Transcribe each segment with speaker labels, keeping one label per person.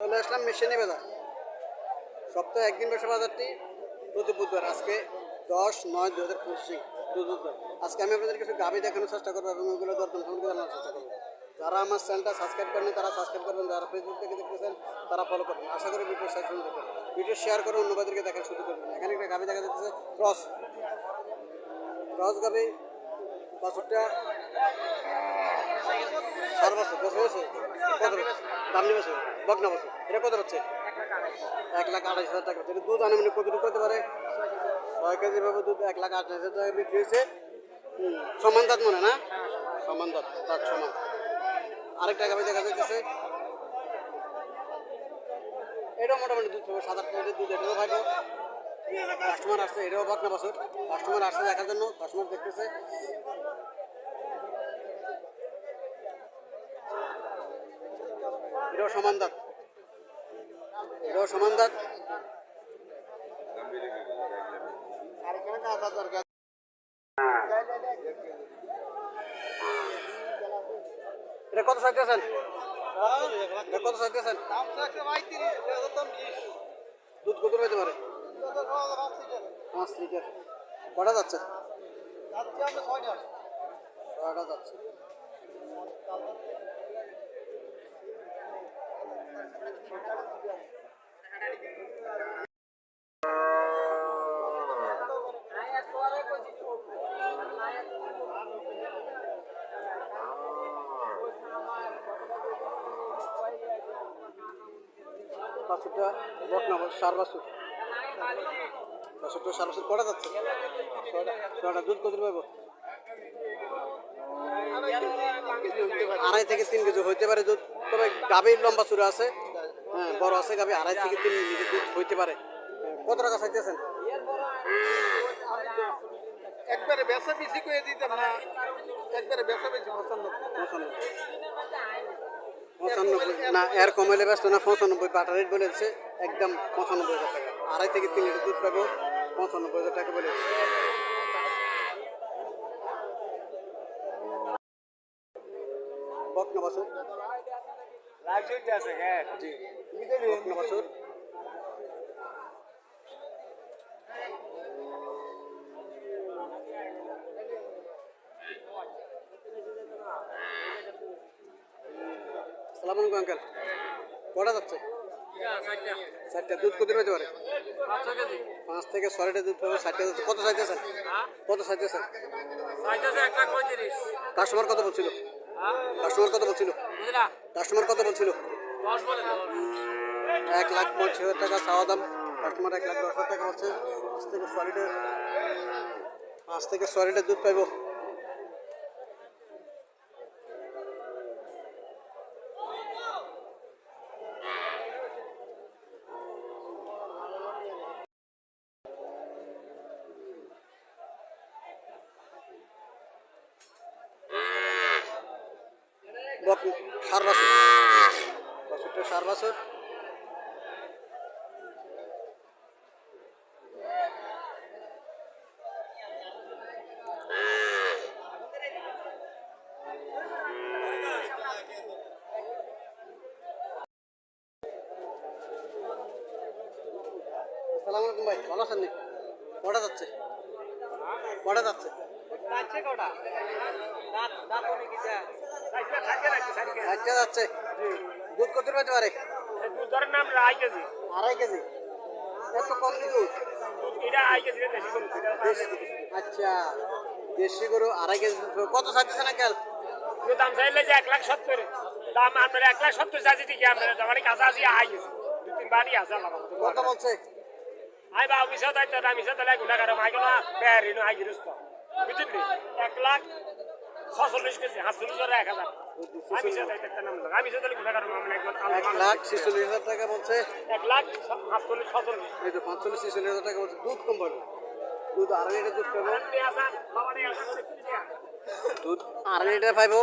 Speaker 1: চলে আসলাম মেশিনে বাজার। সপ্তাহে একদিন বসে বাজারটি প্রতি বুধবার, আজকে দশ নয় দু হাজার পঁচিশে বুধবার। আজকে আমি আপনাদের কিছু গাবি দেখানোর চেষ্টা করব এবং ওইগুলো দরদাম সম্পর্কে জানার চেষ্টা করব। যারা আমার চ্যানেলটা সাবস্ক্রাইব করেন তারা সাবস্ক্রাইব করবেন, যারা ফেসবুক থেকে দেখতেছেন, তারা ফলো করবেন। আশা করি ভিডিও শেষ পর্যন্ত দেখবেন। ভিডিও শেয়ার করে অন্যবাদেরকে দেখার শুরু করবেন এখানে একটা গাবি দেখা যাচ্ছে, ক্রস। ক্রস গাবি, বাছুরটা চার বছর বছর কত দাম নিয়ে বছর। বকনা বছর এটা কত হচ্ছে? এক লাখ আড়াইশ হাজার টাকা। এটা দুধ আনুমানিক কতটুকু হতে পারে? ছয় কেজি দুধ এক লাখ আঠাশ হাজার টাকা বিক্রি হয়েছে। সমান দাঁত মনে না? সমান দাঁত দাঁত সমান। আরেকটা গাভি দেখা যাচ্ছে এটাও মোটামুটি দুধ সাত আট দুধ এটাও পাবো কাস্টমার আসছে, এটাও বকনা বছর কাস্টমার আসছে দেখার জন্য কাস্টমার দেখতেছে। এটাও সমান দাঁত। এটাও সমান দাঁত এটা কত চাইতেছেন কত চাইতেছেন দুধ কত পেতে পারে? পাঁচ লিটার। কটা যাচ্ছে? ছয়টা যাচ্ছে। সার যাচ্ছে? আড়াই থেকে তিন কেজি হইতে পারে। দুধ তবে গাভীর লম্বা চূড়া আছে। হ্যাঁ বড় আছে গাভী আড়াই থেকে তিন কেজি দুধ হইতে পারে। কত টাকা চাইতেছেন?
Speaker 2: একবারে বেসা বেশি করে দিতাম না। একবারে বেসা বেশি পছন্দ
Speaker 1: পঁচানব্বই। পঁচানব্বই। না এর কমাইলে ব্যস্ত না পঁচানব্বই বাটার রেট বলেছে একদম পঁচানব্বই হাজার টাকা। আড়াই থেকে তিন লিটার দুধ পাবো পঁচানব্বই হাজার টাকা বলেছে
Speaker 2: আছে হ্যাঁ
Speaker 1: জি সালাম আলাইকুম আঙ্কেল। কটা যাচ্ছে? চারটা দুধ কত পেতে পারে? পাঁচ থেকে ছয়টা দুধ পাবে ষাটটা যাচ্ছে। কত চাইতেছেন? কত চাইতেছেন? কাস্টমার কত বলছিল? কাস্টমার কত বলছিল? কাস্টমার কত বলছিল? এক লাখ পঁচিশ হাজার টাকা চাওয়া দাম। কাস্টমার এক লাখ দশ হাজার টাকা হচ্ছে। পাঁচ থেকে ছয় লিটার পাঁচ থেকে ছয় লিটার দুধ পাইব বক সার বছর। বছরটা সার বছর। আসসালামু আলাইকুম ভাই ভালো আছেন কটা যাচ্ছে? কটা যাচ্ছে? একটা যাচ্ছে। দুধ কত পেতে পারে?
Speaker 2: দুধের নাম রাই কেজি।
Speaker 1: আড়াই কেজি? এত কম দুধ?
Speaker 2: এটা আই কেজি দেশি গরু।
Speaker 1: আচ্ছা দেশি গরু আড়াই কেজি। কত চাইতেছে না কেল
Speaker 2: দাম চাইলে যে এক লাখ সত্তর। দাম আপনার এক লাখ সত্তর চাইছি ঠিকই আপনার জমানি কাছে আসি আই গেছি দু তিন বারই আছে
Speaker 1: কত বলছে?
Speaker 2: আই বা অফিসে দায়িত্ব আমি সাথে লাগে গুণা কারও মাইকে না বেয়ারি নো আই গিরস্ত বুঝলি? এক লাখ ছচল্লিশ কেজি হাতচল্লিশ এক হাজার। আমি সাথে দায়িত্ব নাম আমি সাথে গুণা মামলা একজন
Speaker 1: এক লাখ ছেচল্লিশ হাজার টাকা বলছে।
Speaker 2: এক লাখ হাতচল্লিশ ছচল্লিশ।
Speaker 1: এই তো পাঁচচল্লিশ ছেচল্লিশ হাজার টাকা বলছে দুধ কম পাবে। দুধ আড়াই লিটার দুধ পাবো। দুধ আড়াই লিটার পাইব।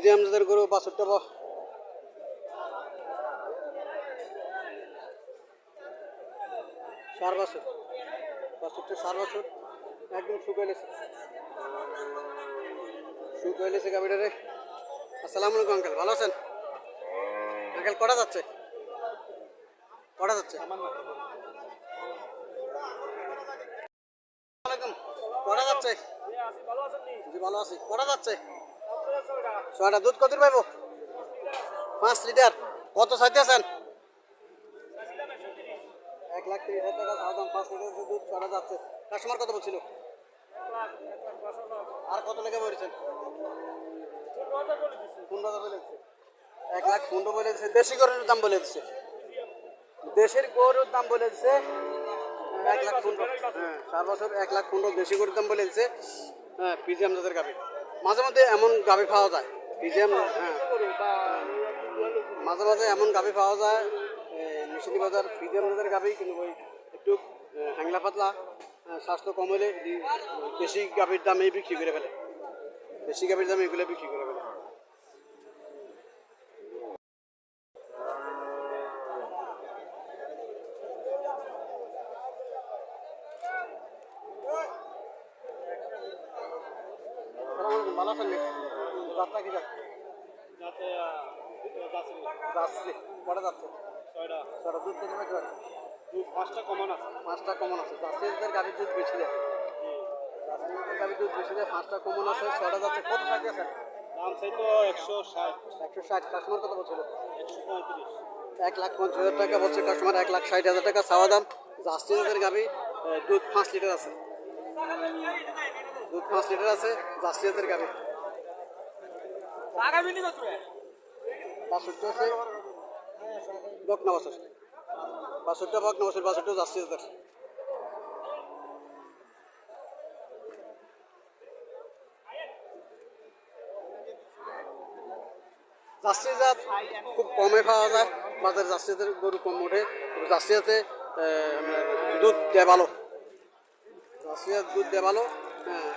Speaker 1: মিডিয়াম জাতের গরু বাছুরটা সার বাছুর। বাছুরটা সার বাছুর। একদম শুকাই লেছে। গাবিটারে আসসালামু আলাইকুম, আঙ্কেল। ভালো আছেন? আঙ্কেল, কটা যাচ্ছে? কটা যাচ্ছে? কটা যাচ্ছে?
Speaker 2: ভালো
Speaker 1: আছি। কটা যাচ্ছে? ছয়টা দুধ কত পাইব? পাঁচ লিটার। কত চাইতেছেন? এক লাখ তিরিশ টাকা চাওয়া পাঁচ লিটার দুধ ছটা যাচ্ছে। কাস্টমার কত বলছিল? আর কত লেগে বলেছেন? পনেরো বলে এক লাখ পনেরো বলে দিচ্ছে দেশি গরুর দাম বলে দিচ্ছে দেশের গরুর দাম বলে দিচ্ছে এক লাখ পনেরো। হ্যাঁ চার বছর এক লাখ পনেরো দেশি গরুর দাম বলে দিচ্ছে হ্যাঁ পিজিএম জাতের গাভি। মাঝে মধ্যে এমন গাভী পাওয়া যায়। পিজিএম হ্যাঁ। মাঝে মাঝে এমন গাভী পাওয়া যায় মিশিনি বাজার পিজিএম বাজার গাভী, কিন্তু ওই একটু হ্যাংলা পাতলা স্বাস্থ্য কম হলে গাভীর গাভির দামে বিক্রি করে ফেলে। বেশি গাভীর দামে এগুলো বিক্রি করে আলাইকুম, ভালো যাত্রা কি যাচ্ছে কটা যাচ্ছে
Speaker 2: ছয়টা।
Speaker 1: দুধ পারে
Speaker 2: দুধ পাঁচটা কমন আছে।
Speaker 1: পাঁচটা কমন আছে। যাত্রীদের গাড়ির দুধ বেশি দেয়। যাত্রীদের গাড়ির দুধ বেশি দেয় পাঁচটা কমন আছে ছটা যাচ্ছে কত ষাট আছে?
Speaker 2: দাম চাই তো একশো ষাট।
Speaker 1: একশো ষাট। কাস্টমার কত বলছিল?
Speaker 2: একশো পঁয়ত্রিশ।
Speaker 1: এক লাখ পঞ্চাশ হাজার টাকা বলছে কাস্টমার এক লাখ ষাট হাজার টাকা চাওয়া দাম। জাস্টিসের গাবি দুধ পাঁচ লিটার আছে। দুধ পাঁচ লিটার আছে
Speaker 2: নিবে তুই
Speaker 1: বাষট্টি আছে। বকনা বছর। বাষট্টি বকনা বছর বাষট্টি জাস্টিসের জার্সি জাত খুব কমে পাওয়া যায় বাজারে জার্সিতে গরু কম ওঠে। জার্সিতে দুধ দেয় ভালো। জার্সিয়ার দুধ দেয় ভালো।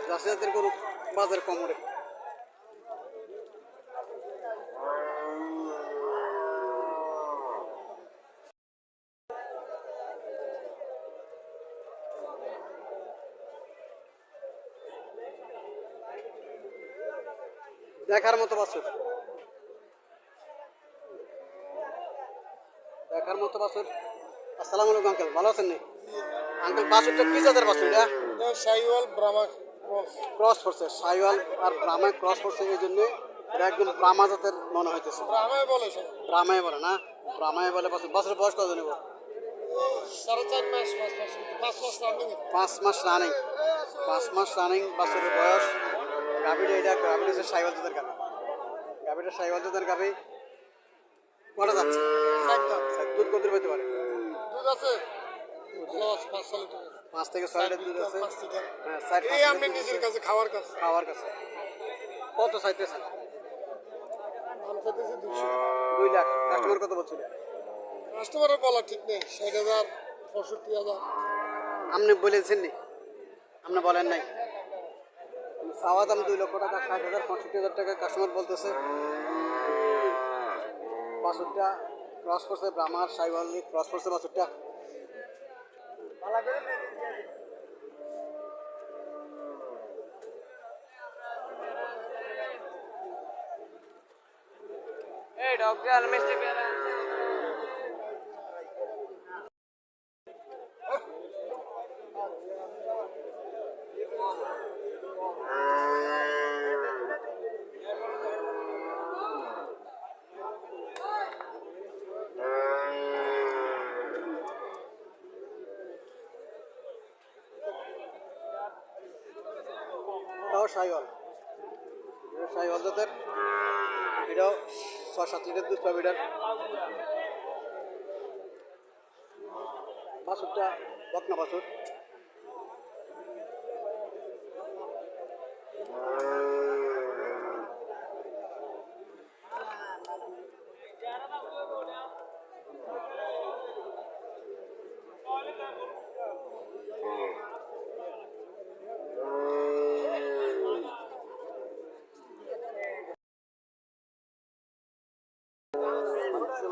Speaker 1: হ্যাঁ জার্সিয়াতের গরু বাজারে কম ওঠে দেখার মতো বাছুর। দেখার মতো বাছুর। আসসালামু আলাইকুম, আঙ্কেল। ভালো আছেন নি? আঙ্কেল, বাছুরটা কি জাতের বাছুর এটা?
Speaker 3: সাইওয়াল ব্রাহ্মা ক্রস
Speaker 1: করছে সাইওয়াল আর ব্রাহ্মা ক্রস করছে এই জন্য এটা একদম ব্রাহ্মা জাতের মনে হইতেছে। ব্রাহ্মাই বলে না? ব্রাহ্মাই বলে বাছুর বয়স কত নেব
Speaker 3: পাঁচ মাস রানিং
Speaker 1: পাঁচ মাস রানিং পাঁচ মাস রানিং বাছুরের বয়স। গাভিটা এটা গাভিটা হচ্ছে সাইওয়াল জাতের গাভি। গাভিটা সাইওয়াল জাতের গাভি। কটা যাচ্ছে? দুধ কত পেতে পারে?
Speaker 3: দুধ আছে। ভালো আছে পাঁচ ছয় আছে।
Speaker 1: পাঁচ থেকে ছয় লিটার দুধ আছে। হ্যাঁ চার
Speaker 3: এই আপনি নিজের কাছে খাওয়ার কাছে?
Speaker 1: খাওয়ার কাছে। কত চাইতেছে
Speaker 3: দাম চাইতেছে দুশো
Speaker 1: দুই লাখ। কাস্টমার কত বলছিল?
Speaker 3: কাস্টমারের বলা ঠিক নেই ষাট হাজার পঁয়ষট্টি হাজার।
Speaker 1: আপনি বলেছেন নি? আপনি বলেন নাই। চাওয়া দাম দুই লক্ষ টাকা ষাট হাজার পঁয়ষট্টি হাজার টাকা কাস্টমার বলতেছে। বাছুরটা ক্রস করছে ব্রাহ্মার সাইওয়াল ক্রস করছে বাছুরটা
Speaker 4: ডক্টর মিষ্টি পেয়ারা
Speaker 1: সাইওয়াল। সাইওয়াল এটাও ছ সাত লিটার দুধ পাবে এটার বাছুরটা বকনা বাছুর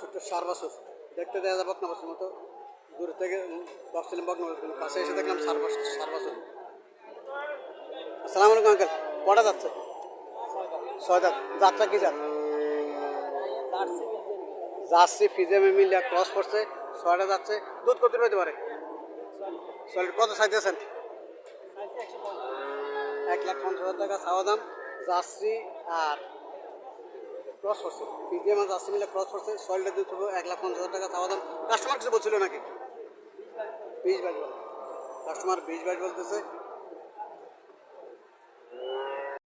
Speaker 1: বাসুরটা সার বাসুর দেখতে দেওয়া যায় বকনা বাসুর মতো দূর থেকে ভাবছিলাম বকনা বাসুর কাছে এসে দেখলাম সার বাসুর সার বাসুর আসসালামু আলাইকুম আঙ্কেল কটা যাচ্ছে? ছয় জাত জাতটা কি জাত জার্সি ফিজেমে মিলে ক্রস করছে ছয়টা যাচ্ছে। দুধ কত পেতে পারে? ছয়টা। কত চাইতেছেন? এক লাখ পঞ্চাশ হাজার টাকা চাওয়া দাম। জার্সি আর ক্রস করছে। পিজিএ মাছ আশি মিলে ক্রস করছে সয়েলটা দিতে হবে এক লাখ পঞ্চাশ হাজার টাকা চাওয়া দাম। কাস্টমার কিছু বলছিল নাকি? বীজ বাইশ কাস্টমার বীজ বাইশ বলতেছে